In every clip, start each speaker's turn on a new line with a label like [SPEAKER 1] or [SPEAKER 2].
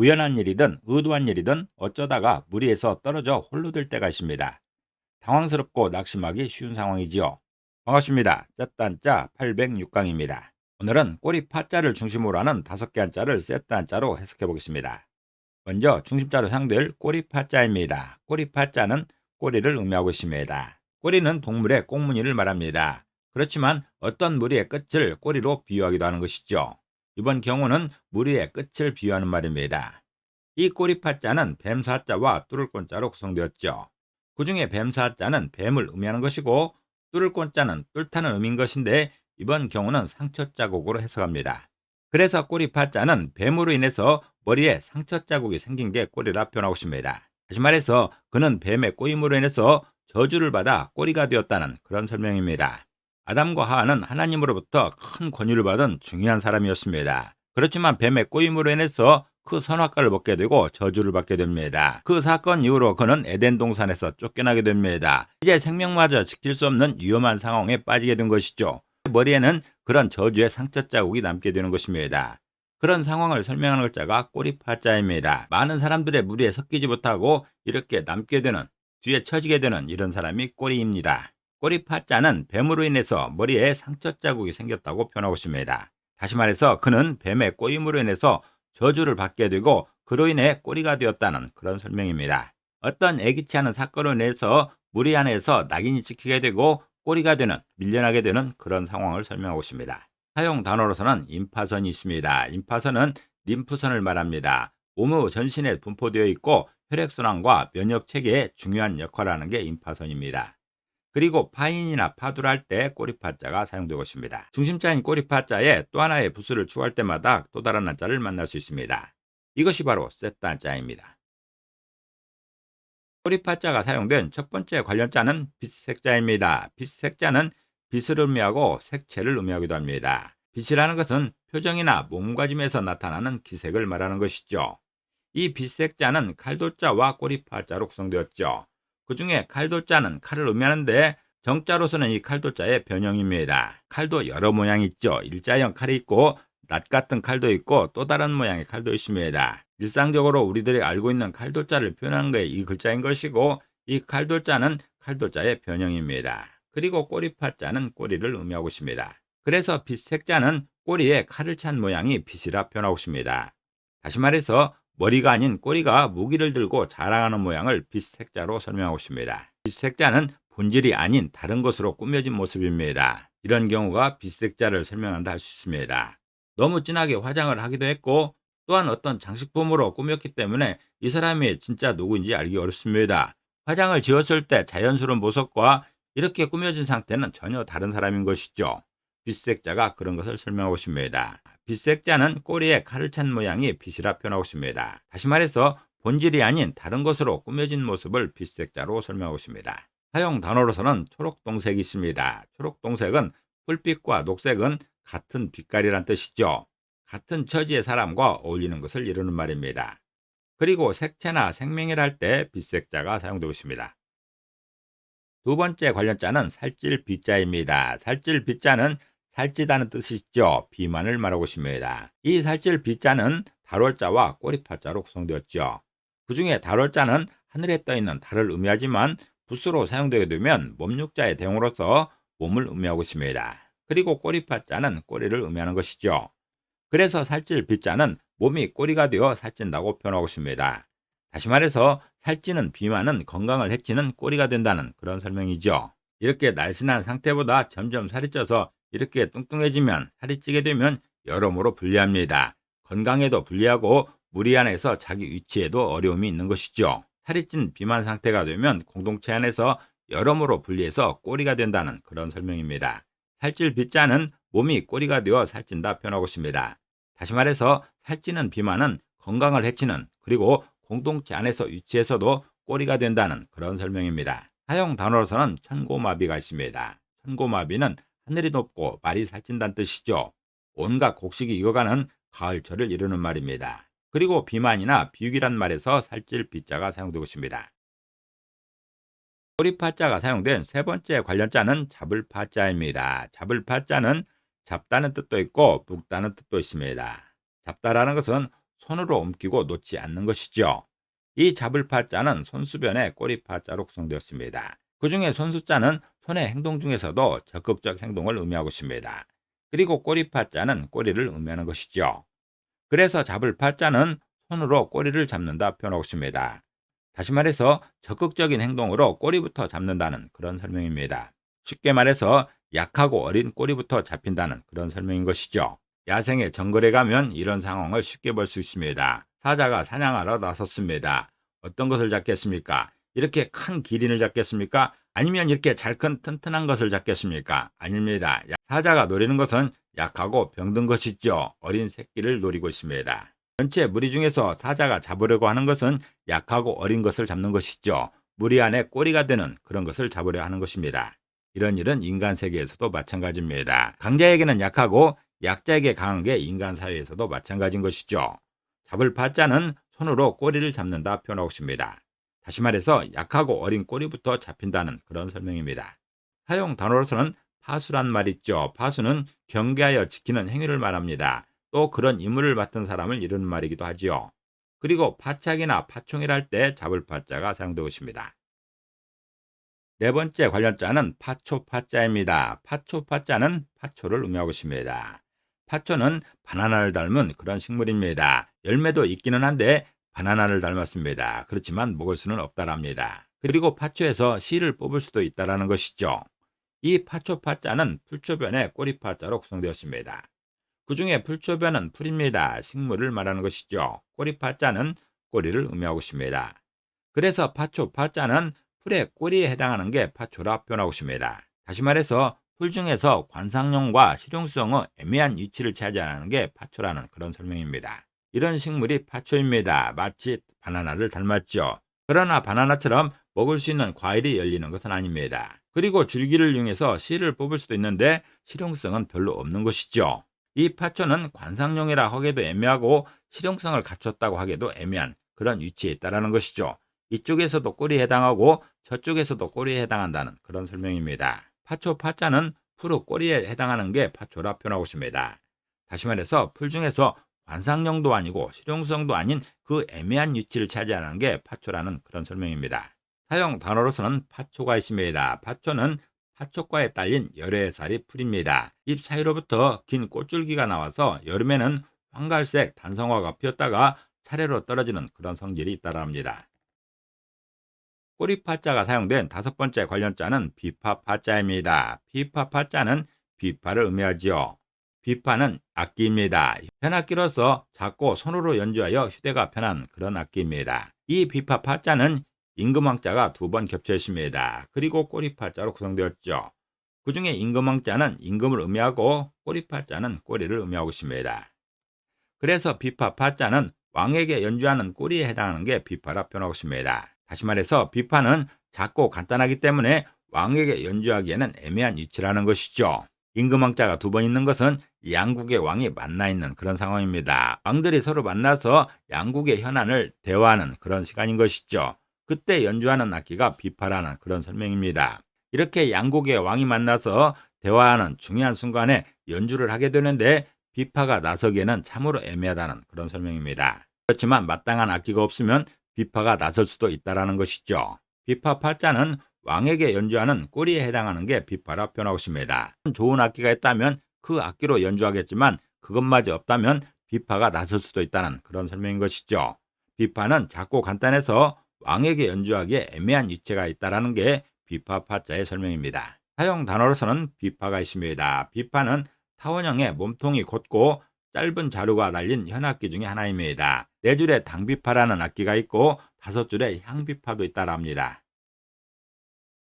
[SPEAKER 1] 우연한 일이든 의도한 일이든 어쩌다가 무리해서 떨어져 홀로 될 때가 있습니다. 당황스럽고 낙심하기 쉬운 상황이지요. 반갑습니다. 짜딴짜 806강입니다. 오늘은 꼬리 파자를 중심으로 하는 다섯 개 한자를 세트 한자로 해석해 보겠습니다. 먼저 중심자로 사용될 꼬리 파자입니다. 꼬리 파자는 꼬리를 의미하고 있습니다. 꼬리는 동물의 꽁무니를 말합니다. 그렇지만 어떤 무리의 끝을 꼬리로 비유하기도 하는 것이죠. 이번 경우는 무리의 끝을 비유하는 말입니다. 이 꼬리 파자는 뱀사자와 뚫을꼰자로 구성되었죠. 그 중에 뱀사자는 뱀을 의미하는 것이고 뚫을꼰자는 뚫다는 의미인 것인데 이번 경우는 상처 자국으로 해석합니다. 그래서 꼬리 파자는 뱀으로 인해서 머리에 상처 자국이 생긴 게 꼬리라 표현하고 있습니다. 다시 말해서 그는 뱀의 꼬임으로 인해서 저주를 받아 꼬리가 되었다는 그런 설명입니다. 아담과 하하는 하나님으로부터 큰 권유를 받은 중요한 사람이었습니다. 그렇지만 뱀의 꼬임으로 인해서 그 선악과를 먹게 되고 저주를 받게 됩니다. 그 사건 이후로 그는 에덴 동산에서 쫓겨나게 됩니다. 이제 생명마저 지킬 수 없는 위험한 상황에 빠지게 된 것이죠. 머리에는 그런 저주의 상처 자국이 남게 되는 것입니다. 그런 상황을 설명하는 글자가 꼬리파자입니다. 많은 사람들의 무리에 섞이지 못하고 이렇게 남게 되는 뒤에 처지게 되는 이런 사람이 꼬리입니다. 꼬리 파자는 뱀으로 인해서 머리에 상처 자국이 생겼다고 표현하고 있습니다. 다시 말해서 그는 뱀의 꼬임으로 인해서 저주를 받게 되고 그로 인해 꼬리가 되었다는 그런 설명입니다. 어떤 애기치 않은 사건으로 인해서 무리 안에서 낙인이 찍히게 되고 꼬리가 되는 밀려나게 되는 그런 상황을 설명하고 있습니다. 사용 단어로서는 임파선이 있습니다. 임파선은 림프선을 말합니다. 몸의 전신에 분포되어 있고 혈액순환과 면역 체계에 중요한 역할을 하는 게 임파선입니다. 그리고 파인이나 파두를 할 때 꼬리파자가 사용되고 있습니다. 중심자인 꼬리파자에 또 하나의 부수를 추가할 때마다 또 다른 한자를 만날 수 있습니다. 이것이 바로 세트 한자입니다. 꼬리파자가 사용된 첫 번째 관련자는 빛색자입니다. 빛색자는 빛을 의미하고 색채를 의미하기도 합니다. 빛이라는 것은 표정이나 몸가짐에서 나타나는 기색을 말하는 것이죠. 이 빛색자는 칼도자와 꼬리파자로 구성되었죠. 그 중에 칼도자는 칼을 의미하는데 정자로서는 이 칼도자의 변형입니다. 칼도 여러 모양이 있죠. 일자형 칼이 있고 낫 같은 칼도 있고 또 다른 모양의 칼도 있습니다. 일상적으로 우리들이 알고 있는 칼도자를 표현하는 게이 글자인 것이고 이 칼도자는 칼도자의 변형입니다. 그리고 꼬리파자는 꼬리를 의미하고 있습니다. 그래서 빛색자는 꼬리에 칼을 찬 모양이 빛이라 표현하고 있습니다. 다시 말해서 머리가 아닌 꼬리가 무기를 들고 자랑하는 모양을 빛색자로 설명하고 있습니다. 빛색자는 본질이 아닌 다른 것으로 꾸며진 모습입니다. 이런 경우가 빛색자를 설명한다 할 수 있습니다. 너무 진하게 화장을 하기도 했고 또한 어떤 장식품으로 꾸몄기 때문에 이 사람이 진짜 누구인지 알기 어렵습니다. 화장을 지었을 때 자연스러운 모습과 이렇게 꾸며진 상태는 전혀 다른 사람인 것이죠. 빛색자가 그런 것을 설명하고 있습니다. 빛색자는 꼬리에 칼을 찬 모양이 빛이라 표현하고 있습니다. 다시 말해서 본질이 아닌 다른 것으로 꾸며진 모습을 빛색자로 설명하고 있습니다. 사용 단어로서는 초록동색이 있습니다. 초록동색은 뿔빛과 녹색은 같은 빛깔이란 뜻이죠. 같은 처지의 사람과 어울리는 것을 이루는 말입니다. 그리고 색채나 생명이라 할때 빛색자가 사용되고 있습니다. 두 번째 관련자는 살찔 비자입니다. 살찔 비자는 살찌다는 뜻이 있죠. 비만을 말하고 있습니다. 이 살찔 비자는 달월자와 꼬리파자로 구성되었죠. 그 중에 달월자는 하늘에 떠 있는 달을 의미하지만 붓으로 사용되게 되면 몸육자의 대용으로서 몸을 의미하고 있습니다. 그리고 꼬리파자는 꼬리를 의미하는 것이죠. 그래서 살찔 비자는 몸이 꼬리가 되어 살찐다고 표현하고 있습니다. 다시 말해서 살찌는 비만은 건강을 해치는 꼬리가 된다는 그런 설명이죠. 이렇게 날씬한 상태보다 점점 살이 쪄서 이렇게 뚱뚱해지면 살이 찌게 되면 여러모로 불리합니다. 건강에도 불리하고 무리 안에서 자기 위치에도 어려움이 있는 것이죠. 살이 찐 비만 상태가 되면 공동체 안에서 여러모로 분리해서 꼬리가 된다는 그런 설명입니다. 살찔 빗자는 몸이 꼬리가 되어 살찐다 표현하고 있습니다. 다시 말해서 살찌는 비만은 건강을 해치는 그리고 공동체 안에서 위치에서도 꼬리가 된다는 그런 설명입니다. 사용 단어로서는 천고마비가 있습니다. 천고마비는 하늘이 높고 말이 살찐다는 뜻이죠. 온갖 곡식이 익어가는 가을철을 이루는 말입니다. 그리고 비만이나 비육이란 말에서 살찔 비자가 사용되고 있습니다. 꼬리파자가 사용된 세 번째 관련자는 잡을파자입니다. 잡을파자는 잡다는 뜻도 있고 묶다는 뜻도 있습니다. 잡다라는 것은 손으로 옮기고 놓지 않는 것이죠. 이 잡을 파자는 손수변의 꼬리 파자로 구성되었습니다. 그 중에 손수자는 손의 행동 중에서도 적극적 행동을 의미하고 있습니다. 그리고 꼬리 파자는 꼬리를 의미하는 것이죠. 그래서 잡을 파자는 손으로 꼬리를 잡는다 표현하고 있습니다. 다시 말해서 적극적인 행동으로 꼬리부터 잡는다는 그런 설명입니다. 쉽게 말해서 약하고 어린 꼬리부터 잡힌다는 그런 설명인 것이죠. 야생의 정글에 가면 이런 상황을 쉽게 볼 수 있습니다. 사자가 사냥하러 나섰습니다. 어떤 것을 잡겠습니까? 이렇게 큰 기린을 잡겠습니까? 아니면 이렇게 잘큰 튼튼한 것을 잡겠습니까? 아닙니다. 사자가 노리는 것은 약하고 병든 것이죠. 어린 새끼를 노리고 있습니다. 전체 무리 중에서 사자가 잡으려고 하는 것은 약하고 어린 것을 잡는 것이죠. 무리 안에 꼬리가 되는 그런 것을 잡으려 하는 것입니다. 이런 일은 인간 세계에서도 마찬가지입니다. 강자에게는 약하고 약자에게 강한 게 인간 사회에서도 마찬가지인 것이죠. 잡을 파자는 손으로 꼬리를 잡는다 표현하고 있습니다. 다시 말해서 약하고 어린 꼬리부터 잡힌다는 그런 설명입니다. 사용 단어로서는 파수란 말 있죠. 파수는 경계하여 지키는 행위를 말합니다. 또 그런 임무를 맡은 사람을 이르는 말이기도 하지요. 그리고 파착이나 파총이랄 때 잡을 파자가 사용되고 있습니다. 네 번째 관련자는 파초파자입니다. 파초파자는 파초를 의미하고 있습니다. 파초는 바나나를 닮은 그런 식물입니다. 열매도 있기는 한데 바나나를 닮았습니다. 그렇지만 먹을 수는 없다랍니다. 그리고 파초에서 씨를 뽑을 수도 있다라는 것이죠. 이 파초파자는 풀초변의 꼬리파자로 구성되었습니다. 그 중에 풀초변은 풀입니다. 식물을 말하는 것이죠. 꼬리파자는 꼬리를 의미하고 있습니다. 그래서 파초파자는 풀의 꼬리에 해당하는 게 파초라 표현하고 있습니다. 다시 말해서 풀 중에서 관상용과 실용성의 애매한 위치를 차지하는 게 파초라는 그런 설명입니다. 이런 식물이 파초입니다. 마치 바나나를 닮았죠. 그러나 바나나처럼 먹을 수 있는 과일이 열리는 것은 아닙니다. 그리고 줄기를 이용해서 씨를 뽑을 수도 있는데 실용성은 별로 없는 것이죠. 이 파초는 관상용이라 하기도 애매하고 실용성을 갖췄다고 하기도 애매한 그런 위치에 있다는 것이죠. 이쪽에서도 꼬리에 해당하고 저쪽에서도 꼬리에 해당한다는 그런 설명입니다. 파초 파자는 풀의 꼬리에 해당하는 게 파초라 표현하고 있습니다. 다시 말해서 풀 중에서 관상용도 아니고 실용성도 아닌 그 애매한 위치를 차지하는 게 파초라는 그런 설명입니다. 사용 단어로서는 파초가 있습니다. 파초는 파초과에 딸린 열의 살이 풀입니다. 잎 사이로부터 긴 꽃줄기가 나와서 여름에는 황갈색 단성화가 피었다가 차례로 떨어지는 그런 성질이 있다라 합니다. 꼬리파자가 사용된 다섯 번째 관련자는 비파파자입니다. 비파파자는 비파를 의미하지요. 비파는 악기입니다. 현악기로서 작고 손으로 연주하여 휴대가 편한 그런 악기입니다. 이 비파 파자는 임금왕자가 두 번 겹쳐 있습니다. 그리고 꼬리파자로 구성되었죠. 그 중에 임금왕자는 임금을 의미하고 꼬리파자는 꼬리를 의미하고 있습니다. 그래서 비파 파자는 왕에게 연주하는 꼬리에 해당하는 게 비파라 표현하고 있습니다. 다시 말해서 비파는 작고 간단하기 때문에 왕에게 연주하기에는 애매한 위치라는 것이죠. 임금왕자가 두 번 있는 것은 양국의 왕이 만나 있는 그런 상황입니다. 왕들이 서로 만나서 양국의 현안을 대화하는 그런 시간인 것이죠. 그때 연주하는 악기가 비파라는 그런 설명입니다. 이렇게 양국의 왕이 만나서 대화하는 중요한 순간에 연주를 하게 되는데 비파가 나서기에는 참으로 애매하다는 그런 설명입니다. 그렇지만 마땅한 악기가 없으면 비파가 나설 수도 있다라는 것이죠. 비파 팔자는 왕에게 연주하는 꼬리에 해당하는 게 비파라 표현하고 있습니다. 좋은 악기가 있다면 그 악기로 연주하겠지만 그것마저 없다면 비파가 나설 수도 있다는 그런 설명인 것이죠. 비파는 작고 간단해서 왕에게 연주하기에 애매한 위치가 있다라는 게 비파 파자의 설명입니다. 사용 단어로서는 비파가 있습니다. 비파는 타원형의 몸통이 곧고 짧은 자루가 달린 현악기 중의 하나입니다. 네 줄의 당비파라는 악기가 있고 다섯 줄의 향비파도 있다라 합니다.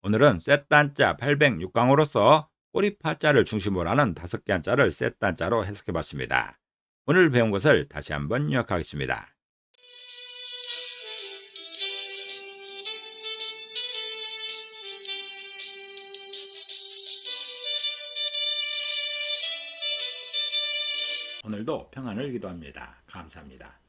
[SPEAKER 1] 오늘은 셋단자 806강으로서 꼬리파자를 중심으로 하는 다섯 개 한자를 셋 단자로 해석해 봤습니다. 오늘 배운 것을 다시 한번 요약하겠습니다. 오늘도 평안을 기도합니다. 감사합니다.